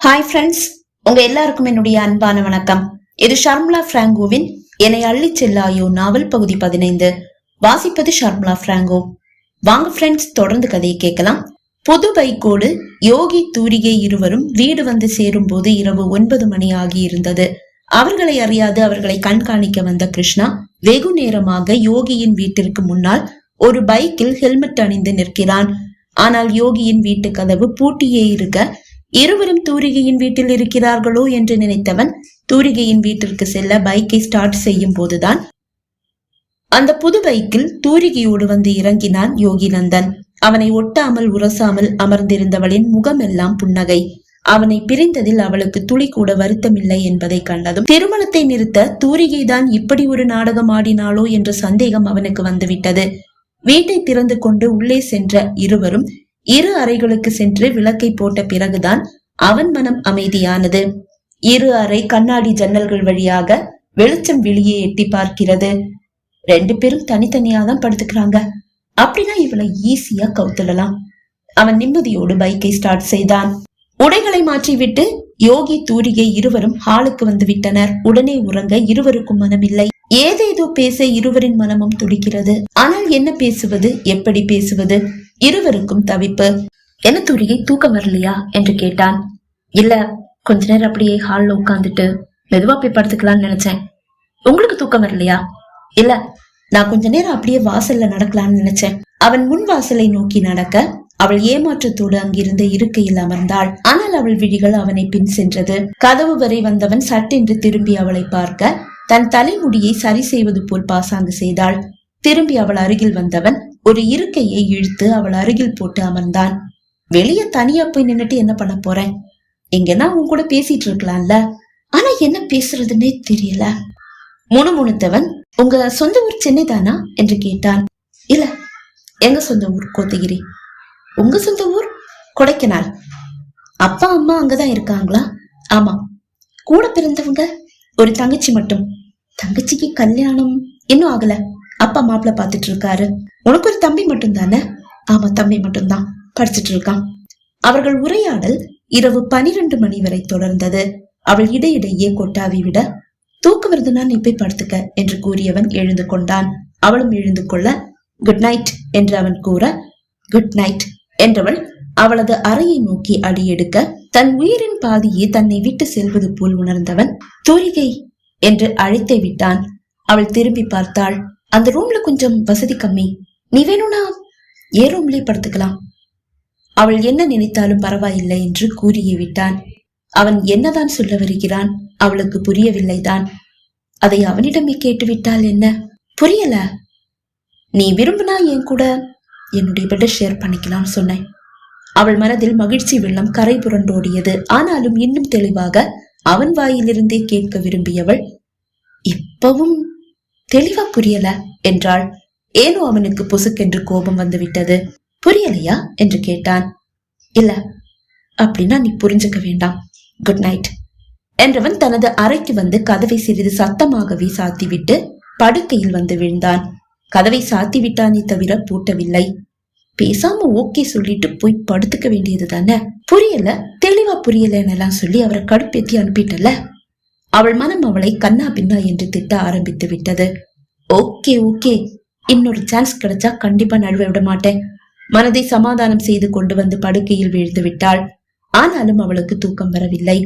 Hi friends உங்க எல்லாருக்கும் என்னுடைய அன்பான வணக்கம். இது ஷர்மிளா பிராங்கோவின் என்னை அள்ளி செல்லாயோ நாவல் பகுதி பதினைந்து. வாசிப்பது ஷர்மிளா பிராங்கோ. வாங்க ஃப்ரெண்ட்ஸ் தொடர்ந்து கதையை கேட்கலாம். புது பைக்கோடு யோகி தூரிகை இருவரும் வீடு வந்து சேரும் போது இரவு ஒன்பது மணி ஆகி இருந்தது அவர்களை அறியாது அவர்களை கண்காணிக்க வந்த கிருஷ்ணா வெகு நேரமாக யோகியின் வீட்டிற்கு முன்னால் ஒரு பைக்கில் ஹெல்மெட் அணிந்து நிற்கிறான். ஆனால் யோகியின் வீட்டு கதவு பூட்டியே இருக்க இருவரும் தூரிகையின் வீட்டில் இருக்கிறார்களோ என்று நினைத்தவன் தூரிகையின் வீட்டிற்கு செல்ல பைக்கை ஸ்டார்ட் செய்யும் போதுதான் அந்த புது பைக்கில் தூரிகையோடு வந்து இறங்கினான் யோகிநந்தன் அவனை ஒட்டாமல் உரசாமல் அமர்ந்திருந்தவளின் முகமெல்லாம் புன்னகை. அவனை பிரிந்ததில் அவளுக்கு துளி கூட வருத்தமில்லை என்பதை கண்டதும் திருமணத்தை நிறுத்த தூரிகைதான் இப்படி ஒரு நாடகம் ஆடினாளோ என்ற சந்தேகம் அவனுக்கு வந்துவிட்டது. வீட்டை திறந்து கொண்டு உள்ளே சென்ற இருவரும் இரு அறைகளுக்கு சென்று விளக்கை போட்ட பிறகுதான் அவன் மனம் அமைதியானது. இரு அறை கண்ணாடி ஜன்னல்கள் வழியாக வெளிச்சம் வெளியே எட்டி பார்க்கிறது. ரெண்டு பேரும் தனித்தனியா தான் படுத்துக்கிறாங்க. அப்படின்னா இவளை ஈஸியா கவுத்துடலாம். அவன் நிம்மதியோடு பைக்கை ஸ்டார்ட் செய்தான். உடைகளை மாற்றிவிட்டு யோகி தூரிகை இருவரும் ஹாலுக்கு வந்து விட்டனர். உடனே உறங்க இருவருக்கும் மனமில்லை. ஏதேதோ பேச இருவரின் மனமும் துடிக்கிறது. ஆனால் என்ன பேசுவது எப்படி பேசுவது? இருவருக்கும் தவிப்பு. என்ன தூரிகை தூக்கம் வரலையா? என்று கேட்டான். இல்ல. கொஞ்ச நேரம் அப்படியே ஹால்ல உட்காந்துட்டு மெதுவா போய் படுத்துக்கலாம்னு நினைச்சேன். உங்களுக்கு தூக்கம் வரலையா? இல்ல. நான் கொஞ்ச நேரம் அப்படியே வாசல்ல நடக்கலாம்னு நினைச்சேன். அவன் முன் வாசலை நோக்கி நடக்க அவள் ஏமாற்றத்தோடு அங்கிருந்த இருக்கையில் அமர்ந்தாள். ஆனால் அவள் விழிகள் அவனை பின் சென்றது. கதவு வரை வந்தவன் சட்டென்று திரும்பி அவளை பார்க்க தன் தலைமுடியை சரி செய்வது போல் பாசாங்கு செய்தாள். திரும்பி அவள் அருகில் வந்தவன் ஒரு இருக்கையை இழுத்து அவள் அருகில் போட்டு அமர்ந்தான். வெளிய தனியா போய் நின்னுட்டு என்ன பண்ண போறேன்? எங்கன்னா உன் கூட பேசிட்டு இருக்கலாம்ல. ஆனா என்ன பேசுறதுன்னே தெரியல. முணுமுணுத்தவன் உங்க சொந்த ஊர் சென்னை தானா என்று கேட்டான். இல்ல எங்க சொந்த ஊர் கோத்தகிரி. உங்க சொந்த ஊர்? கொடைக்கானல். அப்பா அம்மா அங்கதான் இருக்காங்களா? ஆமா. கூட பிறந்தவங்க? ஒரு தங்கச்சி மட்டும். தங்கச்சிக்கு கல்யாணம்? இன்னும் ஆகல. அப்பா மாப்பிள்ள பாத்துட்டு இருக்காரு. உனக்கு ஒரு தம்பி மட்டும் தானே ஆமா தம்பி மட்டும்தான். படிச்சிட்டு இருக்கான். அவர்கள் உரையாடல் இரவு பனிரெண்டு மணி வரை தொடர்ந்தது. அவள் இடையிடையே கொட்டாவி விட தூக்க வருதுன்னா நீ போய் படுத்துக்க என்று கூறியவன் எழுந்து கொண்டான். அவளும் எழுந்து கொள்ள குட் நைட் என்று அவன் கூற குட் நைட் என்றவள் அவளது அறையை நோக்கி அடியெடுக்க தன் உயிரின் பாதியே தன்னை விட்டு செல்வது போல் உணர்ந்தவன் தூரிகை என்று அழைத்தே விட்டான். அவள் திரும்பி பார்த்தாள் அந்த ரூம்ல கொஞ்சம் வசதி கம்மி நீ வேணும்னா ஏ படுத்துக்கலாம். அவள் என்ன நினைத்தாலும் பரவாயில்லை என்று கூறியே விட்டான். அவன் என்னதான் சொல்ல வருகிறான்? அவளுக்கு புரியவில்லைதான் அதை அவனிடமே கேட்டுவிட்டால் என்ன? புரியல. நீ விரும்பினா என் கூட என்னுடைய பெட்டை ஷேர் பண்ணிக்கலாம் சொன்னேன். அவள் மனதில் மகிழ்ச்சி வெள்ளம் கரை புரண்டோடியது. ஆனாலும் இன்னும் தெளிவாக அவன் வாயிலிருந்தே கேட்க விரும்பியவள் இப்பவும் தெளிவா புரியல என்றாள். ஏனோ அவனுக்கு பொசுக்கென்று கோபம் வந்துவிட்டது. புரியலையா? என்று கேட்டான். இல்ல. அப்படின்னா நீ புரிஞ்சுக்க வேண்டாம். குட் நைட் என்றவன் தனது அறைக்கு வந்து கதவை சிறிது சத்தமாகவே சாத்திவிட்டு படுக்கையில் வந்து விழுந்தான். கதவை சாத்தி விட்டானே தவிர பூட்டவில்லை. பேசாம ஓகே சொல்லிட்டு போய் படுத்துக்க வேண்டியது தானே? புரியல. தெளிவா புரியலன்னெல்லாம் சொல்லி அவரை கடுப்பேத்தி அனுப்பிட்டல அவள் மனம் அவளை கண்ணா பின்னா என்று திட்ட ஆரம்பித்து விட்டது. Okay okay. இன்னொரு சான்ஸ் கிடைச்சா கண்டிப்பா நழுவ விட மாட்டேன். மனதை சமாதானம் செய்து கொண்டு வந்து படுக்கையில் வீழ்ந்து விட்டாள். ஆனாலும் அவளுக்கு தூக்கம் வரவில்லை.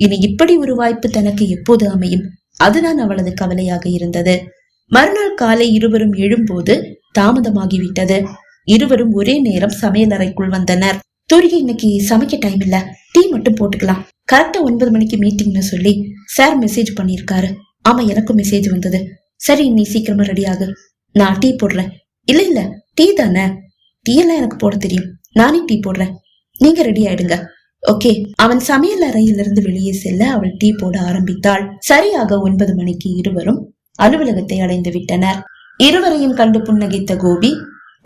இனி இப்படி ஒரு வாய்ப்பு தனக்கு எப்போது அமையும்? அதுதான் அவளது கவலையாக இருந்தது. மறுநாள் காலை இருவரும் எழும்போது தாமதமாகிவிட்டது. இருவரும் ஒரே நேரம் சமையல் அறைக்குள் வந்தனர். தூரிகை இன்னைக்கு சமைக்க டைம் இல்ல. டீ மட்டும் போட்டுக்கலாம். கரெக்டா ஒன்பது மணிக்கு மீட்டிங்னு சொல்லி சார் மெசேஜ் பண்ணிருக்காரு ஆமா எனக்கும் மெசேஜ் வந்தது. சரி நீ சீக்கிரமா ரெடி ஆகு. நான் டீ போடுறேன். இல்ல இல்ல டீ தானே? டீ எல்லாம் எனக்கு போட தெரியும். நானே டீ போடுறேன். நீங்க ரெடி ஆயிடுங்க. ஓகே அவன் சமையல் அறையிலிருந்து வெளியே செல்ல அவள் டீ போட ஆரம்பித்தாள். சரியாக ஒன்பது மணிக்கு இருவரும் அலுவலகத்தை அடைந்து விட்டனர். இருவரையும் கண்டு புன்னகைத்த கோபி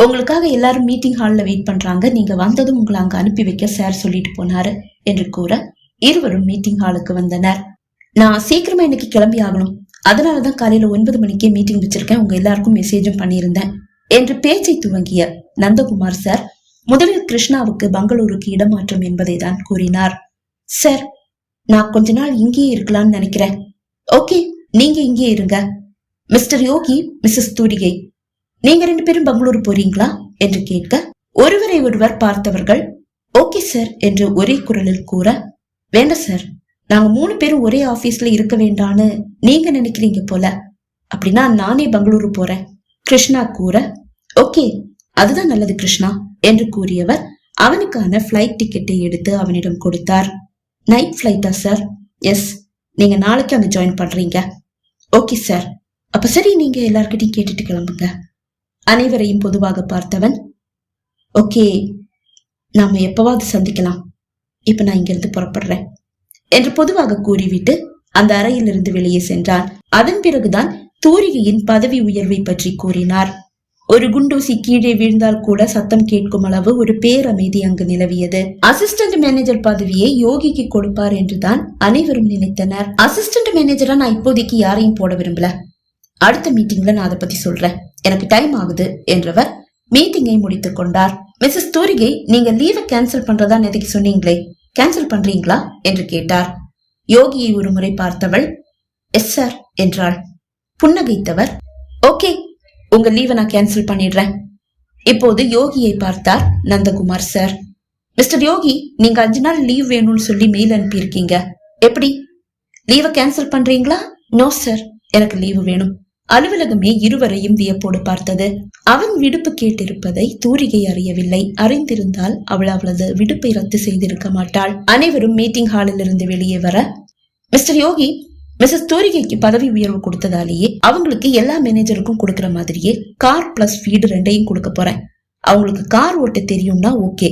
உங்களுக்காக எல்லாரும் மீட்டிங் ஹால்ல வெயிட் பண்றாங்க. நீங்க வந்ததும் உங்களை அங்க அனுப்பி வைக்க சார் சொல்லிட்டு போனாரு என்று கூற இருவரும் மீட்டிங் ஹாலுக்கு வந்தனர். நான் சீக்கிரமா இன்னைக்கு கிளம்பி ஆகணும். அதனால தான் காலையில ஒன்பது மணிக்கே மீட்டிங் வச்சிருக்கேன். உங்க எல்லாருக்கும் மெசேஜும் பண்ணியிருந்தேன். என்று பேச்சை துவங்கிய நந்தகுமார் சார் முதலில் கிருஷ்ணாவுக்கு பெங்களூருக்கு இடமாற்றம் என்பதை தான் கூறினார். சார் நான் கொஞ்ச நாள் இங்கேயே இருக்கலாம்னு நினைக்கிறேன். ஓகே நீங்க இங்கே இருங்க. மிஸ்டர் யோகி மிஸ்ஸஸ் தூரிகை நீங்க ரெண்டு பேரும் பெங்களூர் போறீங்களா? என்று கேட்க ஒருவரை ஒருவர் பார்த்தவர்கள் ஓகே சார் என்று ஒரே குரலில் கூற வேண்டாம் சார் நாங்க மூணு பேரும் ஒரே ஆபீஸ்ல இருக்க வேண்டான்னு நீங்க நினைக்கிறீங்க போல. அப்படின்னா நானே பெங்களூரு போறேன். கிருஷ்ணா கூற ஓகே அதுதான் நல்லது கிருஷ்ணா என்று கூறியவர் அவனுக்கான ஃப்ளைட் டிக்கெட்டை எடுத்து அவனிடம் கொடுத்தார். நைட் ஃப்ளைட்டா சார் எஸ் நீங்க நாளைக்கு அங்க ஜாயின் பண்றீங்க. ஓகே சார் அப்ப சரி நீங்க எல்லார்கிட்டையும் கேட்டுட்டு கிளம்புங்க. அனைவரையும் பொதுவாக பார்த்தவன் ஓகே நாம எப்பவாவது சந்திக்கலாம். இப்ப நான் இங்கிருந்து புறப்படுறேன். என்று பொதுவாக கூறிவிட்டு அந்த அறையிலிருந்து வெளியே சென்றான். அதன் பிறகுதான் தூரிகையின் பதவி உயர்வை பற்றி கூறினார். ஒரு குண்டூசி கீழே வீழ்ந்தால் கூட சத்தம் கேட்கும் அளவு ஒரு பேரமைதி அங்கு நிலவியது. அசிஸ்டன்ட் மேனேஜர் பதவியை யோகிக்கு கொடுப்பார் என்றுதான் அனைவரும் நினைத்தனர். அசிஸ்டன்ட் மேனேஜரா நான் இப்போதைக்கு யாரையும் போட விரும்பல. அடுத்த மீட்டிங்ல நான் அதை பத்தி சொல்றேன். எனக்கு டைம் ஆகுது என்றவர் மீட்டிங்கை முடித்துக் கொண்டார். மிஸ்ஸஸ் தூரிகை நீங்க லீவை கேன்சல் பண்றதா நேற்றுக்கு சொன்னீங்களே. கேன்சல் பண்றீங்களா? என்று கேட்டார். யோகியை ஒருமுறை பார்த்தவள் எஸ் சார் என்றாள். புன்னகைத்தவர் ஓகே உங்க லீவை நான் கேன்சல் பண்ணிடுறேன். இப்போது யோகியை பார்த்தார் நந்தகுமார் சார். மிஸ்டர் யோகி நீங்க அஞ்சு நாள் லீவ் வேணும்னு சொல்லி மெயில் அனுப்பியிருக்கீங்க. எப்படி? லீவை கேன்சல் பண்றீங்களா? நோ சார் எனக்கு லீவு வேணும். அலுவலகமே இருவரையும் வியப்போடு பார்த்தது. அவன் விடுப்பு கேட்டிருப்பதை தூரிகை அறியவில்லை. அறிந்திருந்தால் அவள் அவளது விடுப்பை ரத்து செய்திருக்க மாட்டாள். அனைவரும் மீட்டிங் ஹாலில் இருந்து வெளியே வர மிஸ்டர் யோகி மிஸ்ஸஸ் தூரிகைக்கு பதவி உயர்வு கொடுத்ததாலேயே அவங்களுக்கு எல்லா மேனேஜருக்கும் கொடுக்கற மாதிரியே கார் பிளஸ் ஃபீடு ரெண்டையும் கொடுக்க போறேன். அவங்களுக்கு கார் ஓட்ட தெரியும்னா ஓகே.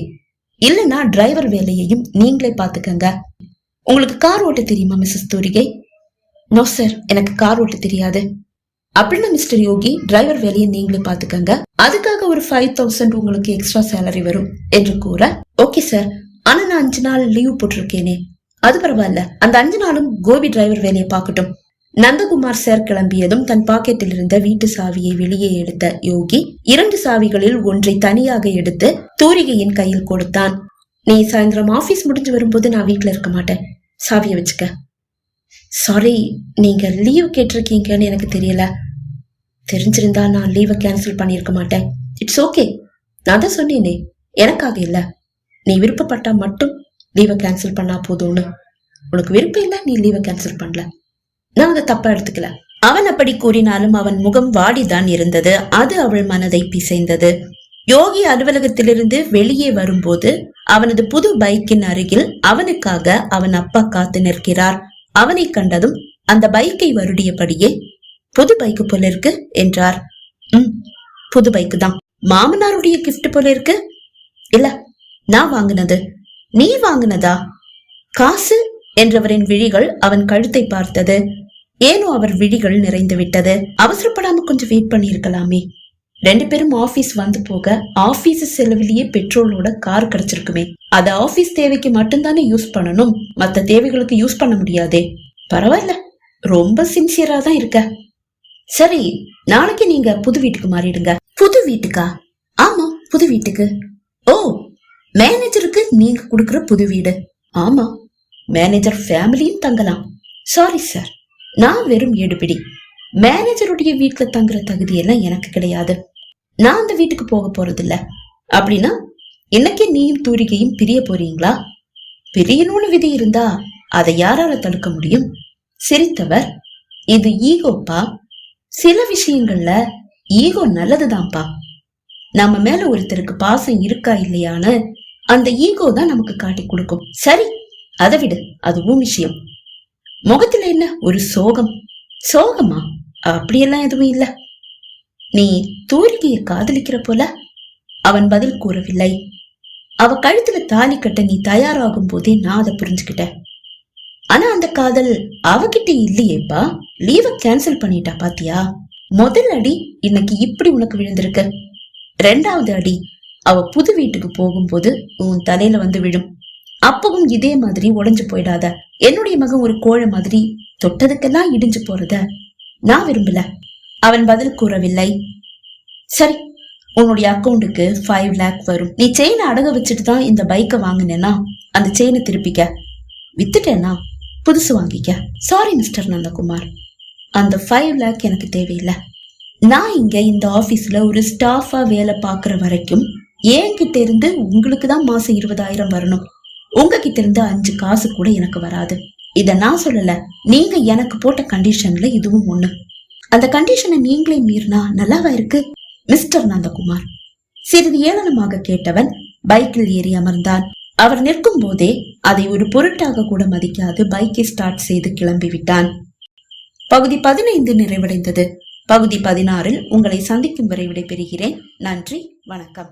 இல்லனா டிரைவர் வேலையையும் நீங்களே பாத்துக்கங்க உங்களுக்கு கார் ஓட்ட தெரியுமா மிஸ்ஸஸ் தூரிகை? நோ சார் எனக்கு கார் ஓட்ட தெரியாது. அப்படின்னா மிஸ்டர் யோகி டிரைவர் வேலையை நீங்களே பாத்துக்கங்க அதுக்காக ஒரு ஃபைவ் தௌசண்ட் உங்களுக்கு எக்ஸ்ட்ரா சேலரி வரும் என்று கூற ஓகே சார் ஆனா நான் அஞ்சு நாள் லீவ் போட்டிருக்கேனே. அது பரவாயில்ல. அந்த அஞ்சு நாளும் கோபி டிரைவர் வேலையை பார்க்கட்டும். நந்தகுமார் சார் கிளம்பியதும் தன் பாக்கெட்டில் இருந்த வீட்டு சாவியை வெளியே எடுத்த யோகி இரண்டு சாவிகளில் ஒன்றை தனியாக எடுத்து தூரிகையின் கையில் கொடுத்தான். நீ சாயந்தரம் ஆபீஸ் முடிஞ்சு வரும்போது நான் வீட்டுல இருக்க மாட்டேன். சாவியை வச்சுக்க. சாரி நீங்க லீவ் கேட்டிருக்கீங்கன்னு எனக்கு தெரியல. தெரிஞ்சிருந்தா நான் லீவை கேன்சல் பண்ணியிருக்க மாட்டேன். இட்ஸ் ஓகே நான் தான் சொன்னேனே எனக்காக இல்ல. நீ விருப்பப்பட்டா மட்டும் லீவை கேன்சல் பண்ணா போதும்னு. உனக்கு விருப்பம் இல்ல நீ லீவை கேன்சல் பண்ணல. நான் அதை தப்பா எடுத்துக்கல. அவன் அப்படி கூறினாலும் அவன் முகம் வாடிதான் இருந்தது. அது அவள் மனதை பிசைந்தது. யோகி அலுவலகத்திலிருந்து வெளியே வரும்போது அவனது புது பைக்கின் அருகில் அவனுக்காக அவன் அப்பா காத்து நிற்கிறார். அவனை கண்டதும் அந்த பைக்கை வருடியபடியே புது பைக்கு போல இருக்கு என்றார். ம் புது பைக்கு தான். மாமனாருடைய கிஃப்ட் போல இருக்கு. இல்ல நான் வாங்கினது. நீ வாங்கினதா? காசு என்றவரின் விழிகள் அவன் கழுத்தை பார்த்தது. ஏனோ அவர் விழிகள் நிறைந்து விட்டது. அவசரப்படாம கொஞ்சம் வெயிட் பண்ணியிருக்கலாமே. ரெண்டு பேரும் ஆபீஸ் வந்து போக ஆபீஸ் செலவிலேயே பெட்ரோலோட கார் கிடைச்சிருக்குமே. அத ஆபீஸ் தேவைக்கு மட்டும்தானே யூஸ் பண்ணணும். மத்த தேவைகளுக்கு யூஸ் பண்ண முடியாதே. பரவாயில்ல ரொம்ப சின்சியரா தான் இருக்க. சரி நாளைக்கு நீங்க புது வீட்டுக்கு மாறிடுங்க. புது வீட்டுக்கா? ஆமா புது வீட்டுக்கு. ஓ மேனேஜருக்கு நீங்க கொடுக்கிற புது வீடு. ஆமா மேனேஜர் ஃபேமிலியும் தங்கலாம். சாரி சார் நான் வெறும் ஏடுபிடி. மேனேஜருடைய வீட்டுல தங்குற தகுதி எல்லாம் எனக்கு கிடையாது. நான் அந்த வீட்டுக்கு போக போறதில்ல. அப்படின்னா இன்னைக்கு நீயும் தூரிகையும் பிரிய போறீங்களா? பிரியணும்னு விதி இருந்தா அதை யாரால தடுக்க முடியும்? சிரித்தவர் இது ஈகோப்பா? சில விஷயங்கள்ல ஈகோ நல்லதுதான்ப்பா. நம்ம மேல ஒருத்தருக்கு பாசம் இருக்கா இல்லையான்னு அந்த ஈகோ தான் நமக்கு காட்டி கொடுக்கும். சரி அதை விடு. அதுவும் விஷயம். முகத்துல என்ன? ஒரு சோகம். சோகமா? அப்படியெல்லாம் எதுவும் இல்ல. நீ தூரிகையை காதலிக்கிற போல அவன் பதில் கூறவில்லை. அவ கழுத்துல தாலி கட்ட நீ தயாராகும் போதே நான் அதை புரிஞ்சுக்கிட்டேன். ஆனா அந்த காதல் அவகிட்ட இல்லையேப்பா? லீவ கேன்சல் பண்ணிட்டா பாத்தியா? முதல் அடி இன்னைக்கு இப்படி உனக்கு விழுந்திருக்கு. ரெண்டாவது அடி அவ புது வீட்டுக்கு போகும்போது உன் தலையில வந்து விழும். அப்பவும் இதே மாதிரி உடஞ்சு போயிடாத. என்னுடைய மகன் ஒரு கோழை மாதிரி தொட்டதுக்கெல்லாம் இடிஞ்சு போறத நான் விரும்பல. அவன் பதில் கூறவில்லை. சரி உன்னுடைய அக்கௌண்ட்டுக்கு ஃபைவ் லேக் வரும். நீ செயினை அடக வச்சுட்டு தான் இந்த பைக்கை வாங்கினேன்னா அந்த செயினை திருப்பிக்க. வித்துட்டேனா புதுசு வாங்கிக்க. Sorry mister Nandakumar. அந்த ஃபைவ் லேக் எனக்கு தேவையில்லை. நான் இங்க இந்த ஆபீஸ்ல ஒரு ஸ்டாஃபா வேலை பார்க்குற வரைக்கும் என்கிட்ட இருந்து உங்களுக்கு தான் மாசம் இருபதாயிரம் வரணும். உங்ககிட்ட இருந்து அஞ்சு காசு கூட எனக்கு வராது. இத நான் சொல்லல. நீங்க எனக்கு போட்ட கண்டிஷன்ல இதுவும் ஒண்ணு. அந்த கண்டிஷனை நீங்களே மீறினா நல்லாவா இருக்கு மிஸ்டர் நந்தகுமார்? சிறிது ஏளனமாக கேட்டவன் பைக்கில் ஏறி அமர்ந்தான். அவர் நிற்கும் போதே அதை ஒரு பொருட்டாக கூட மதிக்காது பைக்கை ஸ்டார்ட் செய்து கிளம்பி விட்டான். பகுதி பதினைந்து நிறைவடைந்தது. பகுதி பதினாறில் உங்களை சந்திக்கும் வரை விடைபெறுகிறேன். நன்றி வணக்கம்.